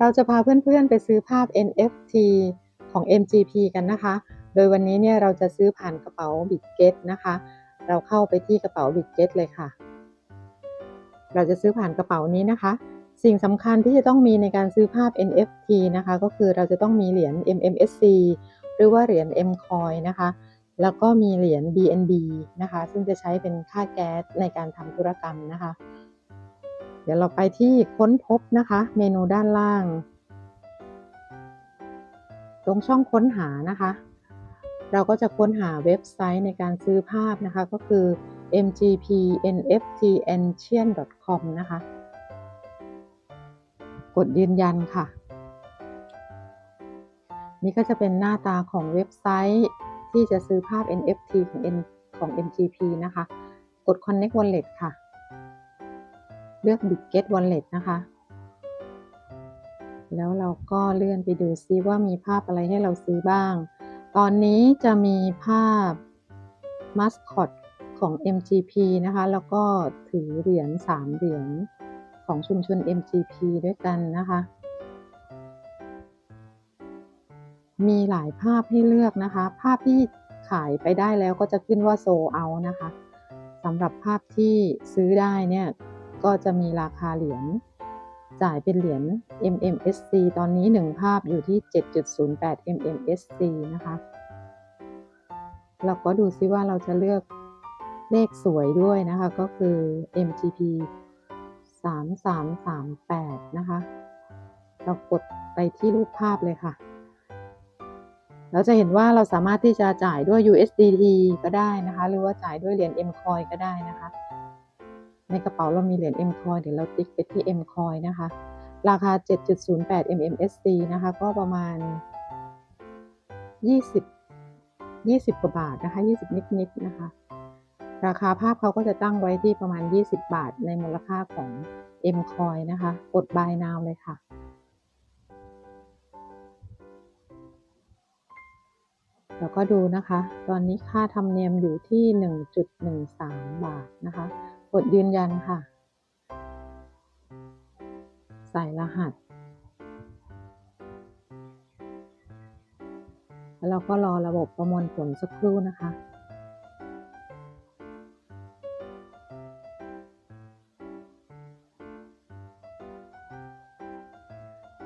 เราจะพาเพื่อนๆไปซื้อภาพ NFT ของ MGP กันนะคะ โดยวันนี้เนี่ยเราจะซื้อผ่านกระเป๋า b i t g e t นะคะ เราเข้าไปที่กระเป๋า b i t g e t เลยค่ะ เราจะซื้อผ่านกระเป๋านี้นะคะ สิ่งสำคัญที่จะต้องมีในการซื้อภาพ NFT นะคะ ก็คือเราจะต้องมีเหรียญ MMSC หรือว่าเหรียญ Mcoin นะคะ แล้วก็มีเหรียญ BNB นะคะ ซึ่งจะใช้เป็นค่าแก๊สในการทำธุรกรรมนะคะ เดี๋ยวเราไปที่ค้นพบนะคะ เมนูด้านล่าง ตรงช่องค้นหานะคะ เราก็จะค้นหาเว็บไซต์ในการซื้อภาพนะคะ ก็คือ mgpnftancient.com นะคะ กดยืนยันค่ะ นี่ก็จะเป็นหน้าตาของเว็บไซต์ที่จะซื้อภาพ NFT ของ N ของ MGP นะคะ กด Connect Wallet ค่ะ เลือก Bitget Wallet นะคะ แล้วเราก็เลื่อนไปดูซิว่ามีภาพอะไรให้เราซื้อบ้าง ตอนนี้จะมีภาพ Mascot ของ MGP นะคะ แล้วก็ถือเหรียญ3เหรียญของชุมชน MGP ด้วยกันนะคะ มีหลายภาพให้เลือกนะคะ ภาพที่ขายไปได้แล้วก็จะขึ้นว่าโซเอานะคะสำหรับภาพที่ซื้อได้เนี่ย ก็จะมีราคาเหรียญจ่ายเป็นเหรียญ MMSC ตอนนี้ 1 ภาพอยู่ที่ 7.08 MMSC นะคะ เราก็ดูซิว่าเราจะเลือกเลขสวยด้วยนะคะ ก็คือ MGP 3338 นะคะ เรากดไปที่รูปภาพเลยค่ะ เราจะเห็นว่าเราสามารถที่จะจ่ายด้วย USDT ก็ได้นะคะ หรือว่าจ่ายด้วยเหรียญ Mcoin ก็ได้นะคะ ในกระเป๋าเรามีเหรียญ Mcoin เดี๋ยวเราติ๊กไปที่ Mcoin นะคะ ราคา 7.08 MMSC นะคะ ก็ประมาณ 20 20 กว่าบาทนะคะ 20 นิดๆนะคะ ราคาภาพเขาก็จะตั้งไว้ที่ประมาณ 20 บาทในมูลค่าของ Mcoin นะคะ กด Buy Now เลยค่ะแล้วก็ดูนะคะ ตอนนี้ค่าธรรมเนียมอยู่ที่ 1.13 บาทนะคะ กดยืนยันค่ะ ใส่รหัส แล้วเราก็รอระบบประมวลผลสักครู่นะคะ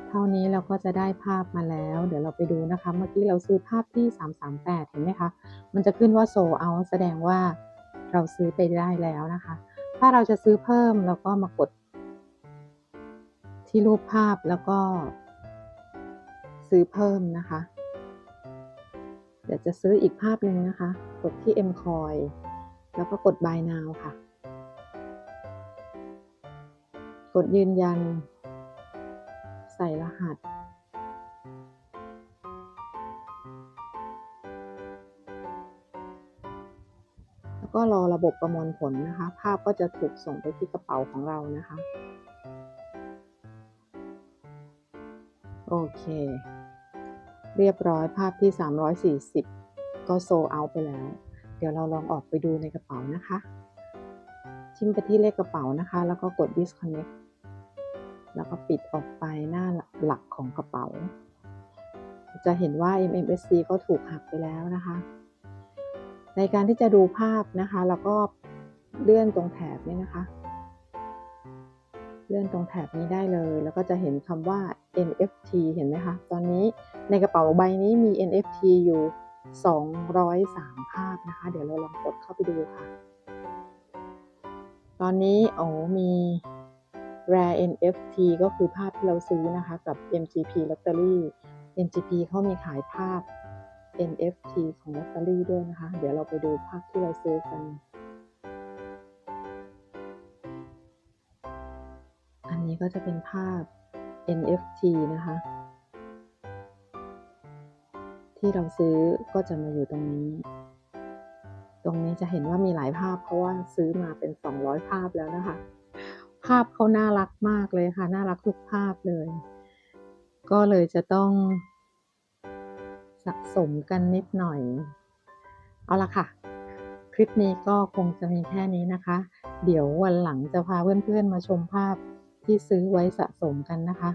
เท่านี้เราก็จะได้ภาพมาแล้ว เดี๋ยวเราไปดูนะคะ เมื่อกี้เราซื้อภาพที่ 338 เห็นไหมคะ มันจะขึ้นว่าโซเอาแสดงว่าเราซื้อไปได้แล้วนะคะ ถ้าเราจะซื้อเพิ่มเราก็มากด ที่รูปภาพแล้วก็ ซื้อเพิ่มนะคะ เดี๋ยวจะซื้ออีกภาพหนึ่งนะคะ กดที่ Mcoin แล้วก็กด Buy Now ค่ะ กดยืนยัน ใส่รหัส ก็รอระบบประมวลผลนะคะ ภาพก็จะถูกส่งไปที่กระเป๋าของเรานะคะ โอเค เรียบร้อยภาพที่ 340 ก็โซเอาไปแล้ว เดี๋ยวเราลองออกไปดูในกระเป๋านะคะ ชิมไปที่เลขกระเป๋านะคะ แล้วก็กด disconnect แล้วก็ปิดออกไปหน้าหลักของกระเป๋า จะเห็นว่า MMSC ก็ถูกหักไปแล้วนะคะ ในการที่จะดูภาพนะคะแล้วก็เลื่อนตรงแถบนี้นะคะ เลื่อนตรงแถบนี้ได้เลย แล้วก็จะเห็นคำว่า NFT เห็นไหมคะ ตอนนี้ในกระเป๋าใบนี้มี NFT อยู่ 203 ภาพนะคะ เดี๋ยวเราลองกดเข้าไปดูค่ะ ตอนนี้โอ้มี Rare NFT ก็คือภาพที่เราซื้อนะคะ กับ MGP Lottery MGP เขามีขายภาพ NFT ของ Lottery ด้วยนะคะ เดี๋ยวเราไปดูภาพที่เราซื้อกัน อันนี้ก็จะเป็นภาพ NFT นะคะ ที่เราซื้อก็จะมาอยู่ตรงนี้ ตรงนี้จะเห็นว่ามีหลายภาพเพราะว่าซื้อมาเป็น 200 ภาพแล้วนะคะ ภาพเขาน่ารักมากเลยค่ะ น่ารักทุกภาพเลย ก็เลยจะต้อง สะสมกันนิดหน่อย เอาละค่ะ คลิปนี้ก็คงจะมีแค่นี้นะคะ เดี๋ยววันหลังจะพาเพื่อนๆมาชมภาพที่ซื้อไว้สะสมกันนะคะ